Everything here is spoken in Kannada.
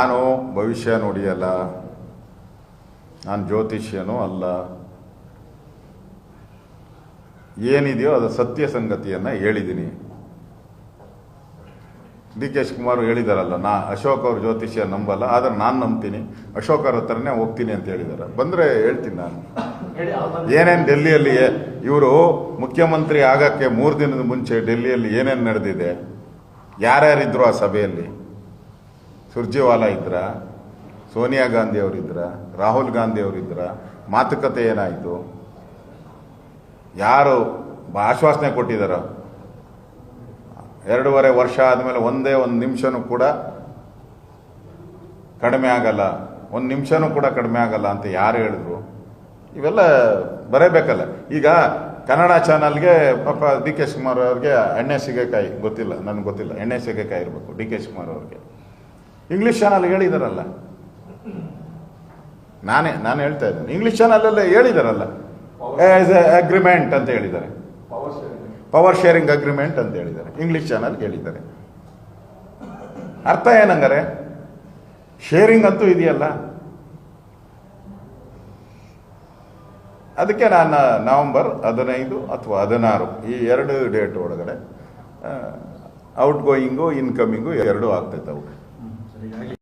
ನಾನು ಭವಿಷ್ಯ ನೋಡಿಯಲ್ಲ. ನಾನು ಜ್ಯೋತಿಷ್ಯನೂ ಅಲ್ಲ. ಏನಿದೆಯೋ ಅದು ಸತ್ಯ ಸಂಗತಿಯನ್ನು ಹೇಳಿದ್ದೀನಿ ಡಿ ಕೆ ಶಿವಕುಮಾರ್ ಹೇಳಿದಾರಲ್ಲ, ನಾ ಅಶೋಕ್ ಅವ್ರ ಜ್ಯೋತಿಷ್ಯ ನಂಬಲ್ಲ, ಆದರೆ ನಾನು ನಂಬ್ತೀನಿ. ಅಶೋಕ್ ಹತ್ರನೇ ಹೋಗ್ತೀನಿ ಅಂತ ಹೇಳಿದ್ದಾರೆ ಬಂದರೆ ಹೇಳ್ತೀನಿ ನಾನು. ಏನೇನು ಡೆಲ್ಲಿಯಲ್ಲಿ ಇವರು ಮುಖ್ಯಮಂತ್ರಿ ಆಗಕ್ಕೆ ಮೂರು ದಿನದ ಮುಂಚೆ ಡೆಲ್ಲಿಯಲ್ಲಿ ಏನೇನು ನಡೆದಿದೆ? ಯಾರ್ಯಾರಿದ್ರು ಆ ಸಭೆಯಲ್ಲಿ? ಸುರ್ಜೇವಾಲಾ ಇದ್ರ, ಸೋನಿಯಾ ಗಾಂಧಿ ಅವರಿದ್ರ ರಾಹುಲ್ ಗಾಂಧಿ ಅವರಿದ್ರ ಮಾತುಕತೆ ಏನಾಯಿತು? ಯಾರು ಆಶ್ವಾಸನೆ ಕೊಟ್ಟಿದ್ದಾರ ಎರಡೂವರೆ ವರ್ಷ ಆದಮೇಲೆ ಒಂದೇ ಒಂದು ನಿಮಿಷನೂ ಕೂಡ ಕಡಿಮೆ ಆಗಲ್ಲ. ಒಂದು ನಿಮಿಷನೂ ಕೂಡ ಕಡಿಮೆ ಆಗಲ್ಲ ಅಂತ ಯಾರು ಹೇಳಿದ್ರು? ಇವೆಲ್ಲ ಬರೇಬೇಕಲ್ಲ. ಈಗ ಕನ್ನಡ ಚಾನಲ್ಗೆ ಪಾಪ ಡಿ ಕೆ ಶಿವಕುಮಾರ್ ಅವ್ರಿಗೆ ಎಣ್ಣೆ ಸಿಗೇಕಾಯಿ ಗೊತ್ತಿಲ್ಲ, ನನಗೆ ಗೊತ್ತಿಲ್ಲ. ಎಣ್ಣೆ ಸಿಗೇಕಾಯಿ ಇರಬೇಕು ಡಿ ಕೆ ಶಿವಕುಮಾರ್ ಅವ್ರಿಗೆ. ಇಂಗ್ಲೀಷ್ ಚಾನಲ್ ಹೇಳಿದಾರಲ್ಲ. ನಾನೇ ನಾನು ಹೇಳ್ತಾ ಇದ್ದೇನೆ. ಇಂಗ್ಲೀಷ್ ಚಾನಲಲ್ಲೇ ಹೇಳಿದಾರಲ್ಲ. ಆಸ್ ಎ ಅಗ್ರಿಮೆಂಟ್ ಅಂತ ಹೇಳಿದ್ದಾರೆ. ಪವರ್ ಶೇರಿಂಗ್ ಅಗ್ರಿಮೆಂಟ್ ಅಂತ ಹೇಳಿದ್ದಾರೆ. ಇಂಗ್ಲೀಷ್ ಚಾನಲ್ ಹೇಳಿದ್ದಾರೆ. ಅರ್ಥ ಏನಂಗಾರೆ? ಶೇರಿಂಗ್ ಅಂತೂ ಇದೆಯಲ್ಲ. ಅದಕ್ಕೆ ನಾನು ನವೆಂಬರ್ ಹದಿನೈದು ಅಥವಾ ಹದಿನಾರು ಈ ಎರಡು ಡೇಟ್ ಒಳಗಡೆ ಔಟ್ ಗೋಯಿಂಗು ಇನ್ಕಮಿಂಗು ಎರಡೂ ಆಗ್ತೈತೆ ಹೀಗಾಗಿ